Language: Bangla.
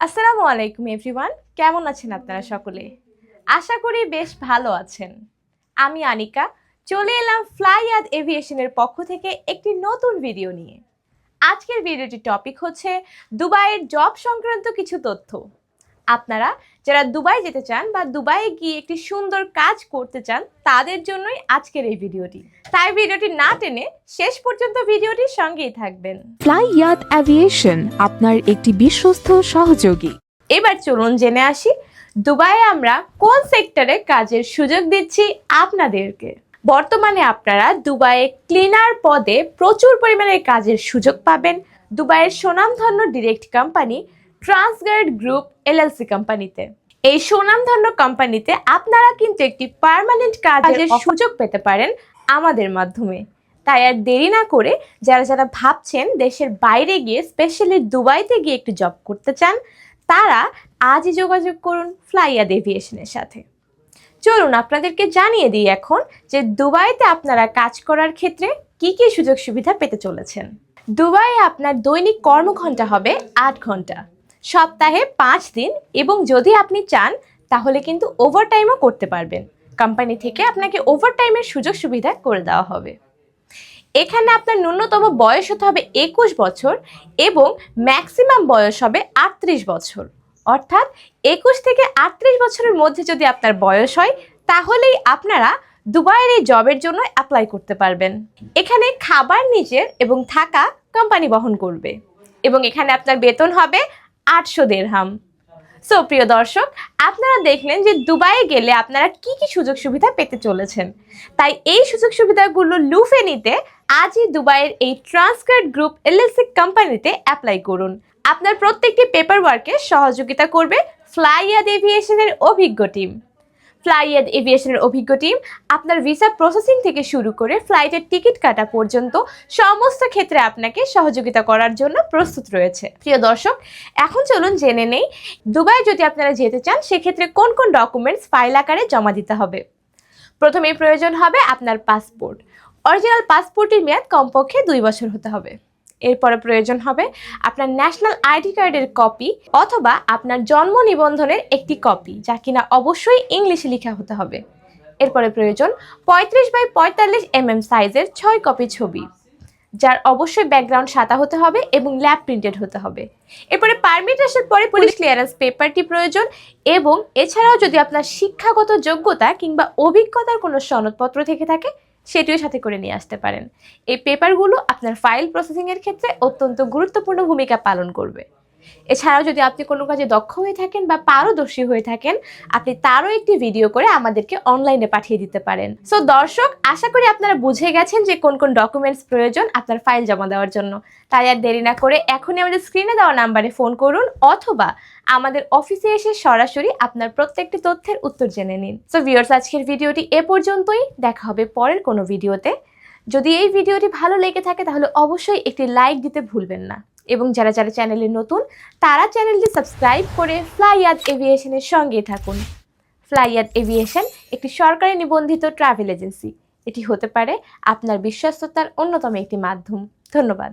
আসসালামু আলাইকুম এভরিওয়ান কেমন আছেন আপনারা সকলে? আশা করি বেশ ভালো আছেন। আমি আনিকা। চলে এলাম ফ্লাইয়াদ এভিয়েশনের পক্ষ থেকে একটি নতুন ভিডিও নিয়ে। আজকের ভিডিওটির টপিক হচ্ছে দুবাইয়ের জব সংক্রান্ত কিছু তথ্য। আপনারা যারা দুবাই যেতে চান বা দুবাইয়ে গিয়ে একটি সুন্দর কাজ করতে চান তাদের জন্যই আজকের এই ভিডিওটি। তাই ভিডিওটি না টেনে শেষ পর্যন্ত ভিডিওটির সঙ্গেই থাকবেন। ফ্লাই ইয়াত অ্যাভিয়েশন আপনার একটি বিশ্বস্ত সহযোগী। এবার চলুন জেনে আসি দুবাইয়ে আমরা কোন সেক্টরে কাজের সুযোগ দিচ্ছি আপনাদেরকে। বর্তমানে আপনারা দুবাইয়ে ক্লিনার পদে প্রচুর পরিমাণে কাজের সুযোগ পাবেন। দুবাইয়ের সুনামধন্য direct company Transguard group LLC কোম্পানিতে এই সুনামধন্য কোম্পানিতে আপনারা কিন্তু একটি পার্মানেন্ট কাজের সুযোগ পেতে পারেন আমাদের মাধ্যমে। তাই আর দেরি না করে যারা যারা ভাবছেন দেশের বাইরে গিয়ে স্পেশালি দুবাইতে গিয়ে একটু জব করতে চান তারা আজই যোগাযোগ করুন ফ্লাইয়াদ এভিয়েশনের সাথে। চলুন আপনাদেরকে জানিয়ে দিই এখন যে দুবাইতে আপনারা কাজ করার ক্ষেত্রে কি কি সুযোগ সুবিধা পেতে চলেছেন। দুবাইয়ে আপনার দৈনিক কর্মঘণ্টা হবে আট ঘণ্টা সপ্তাহে পাঁচ দিন এবং যদি আপনি চান, তাহলে কিন্তু ওভারটাইমও করতে পারবেন। কোম্পানি থেকে আপনাকে ওভারটাইমের সুযোগ সুবিধা করে দেওয়া হবে। এখানে আপনার ন্যূনতম বয়স হতে হবে একুশ বছর এবং ম্যাক্সিমাম বয়স হবে আটত্রিশ বছর। অর্থাৎ একুশ থেকে আটত্রিশ বছরের মধ্যে যদি আপনার বয়স হয়, তাহলেই আপনারা দুবাইয়ের এই জবের জন্য অ্যাপ্লাই করতে পারবেন। এখানে খাবার নিজের এবং থাকা কোম্পানি বহন করবে। এবং এখানে আপনার বেতন হবে আটশো দেড়হাম। সো প্রিয় দর্শক, আপনারা দেখলেন যে দুবাইয়ে গেলে আপনারা কি কি সুযোগ সুবিধা পেতে চলেছেন। তাই এই সুযোগ সুবিধাগুলো লুফে নিতে আজই দুবাইয়ের এই ট্রান্সকার্ড গ্রুপ এলএলসি কোম্পানিতে অ্যাপ্লাই করুন। আপনার প্রত্যেকটি পেপার ওয়ার্কে সহযোগিতা করবে ফ্লাইয়াদ এভিয়েশনের অভিজ্ঞ টিম ফ্লাইয়াদ এভিয়েশনের অভিজ্ঞ টিম আপনার ভিসা প্রসেসিং থেকে শুরু করে ফ্লাইটের টিকিট কাটা পর্যন্ত সমস্ত ক্ষেত্রে আপনাকে সহযোগিতা করার জন্য প্রস্তুত রয়েছে। প্রিয় দর্শক, এখন চলুন জেনে নেই দুবাই যদি আপনারা যেতে চান, সেক্ষেত্রে কোন কোন ডকুমেন্টস ফাইল আকারে জমা দিতে হবে? প্রথমেই প্রয়োজন হবে আপনার পাসপোর্ট অরিজিনাল পাসপোর্টের মেয়াদ কমপক্ষে দুই বছর হতে হবে। এরপরে প্রয়োজন হবে আপনার ন্যাশনাল আইডি কার্ডের কপি অথবা আপনার জন্ম নিবন্ধনের একটি কপি যা কিনা অবশ্যই ইংলিশে লেখা হতে হবে। এরপরে প্রয়োজন পঁয়ত্রিশ বাই পঁয়তাল্লিশ এম এম সাইজের ছয় কপি ছবি, যার অবশ্যই ব্যাকগ্রাউন্ড সাদা হতে হবে এবং ল্যাব প্রিন্টেড হতে হবে। এরপরে পারমিট আসার পরে পুলিশ ক্লিয়ারেন্স পেপারটি প্রয়োজন এবং এছাড়াও যদি আপনার শিক্ষাগত যোগ্যতা কিংবা অভিজ্ঞতার কোনো সনদপত্র থেকে থাকে সেটিও সাথে করে নিয়ে আসতে পারেন। এই পেপারগুলো আপনার ফাইল প্রসেসিংয়ের ক্ষেত্রে অত্যন্ত গুরুত্বপূর্ণ ভূমিকা পালন করবে। এছাড়াও যদি আপনি কোনো কাজে দক্ষ হয়ে থাকেন বা পারদর্শী হয়ে থাকেন, আপনি তারও একটি ভিডিও করে আমাদেরকে অনলাইনে পাঠিয়ে দিতে পারেন। সো দর্শক, আশা করি আপনারা বুঝে গেছেন যে কোন কোন ডকুমেন্টস প্রয়োজন আপনার ফাইল জমা দেওয়ার জন্য। তাই আর দেরি না করে এখনই আমাদের স্ক্রিনে দেওয়া নাম্বারে ফোন করুন অথবা আমাদের অফিসে এসে সরাসরি আপনার প্রত্যেকটি তথ্যের উত্তর জেনে নিন। সো ভিউয়ার্স আজকের ভিডিওটি এ পর্যন্তই। দেখা হবে পরের কোনো ভিডিওতে যদি এই ভিডিওটি ভালো লেগে থাকে তাহলে অবশ্যই একটি লাইক দিতে ভুলবেন না। এবং যারা যারা চ্যানেলে নতুন, তারা চ্যানেলটি সাবস্ক্রাইব করে ফ্লাইয়াদ এভিয়েশনের সঙ্গে থাকুন। ফ্লাইয়াদ এভিয়েশন একটি সরকারি নিবন্ধিত ট্রাভেল এজেন্সি এটি হতে পারে আপনার বিশ্বস্ততার অন্যতম একটি মাধ্যম। ধন্যবাদ।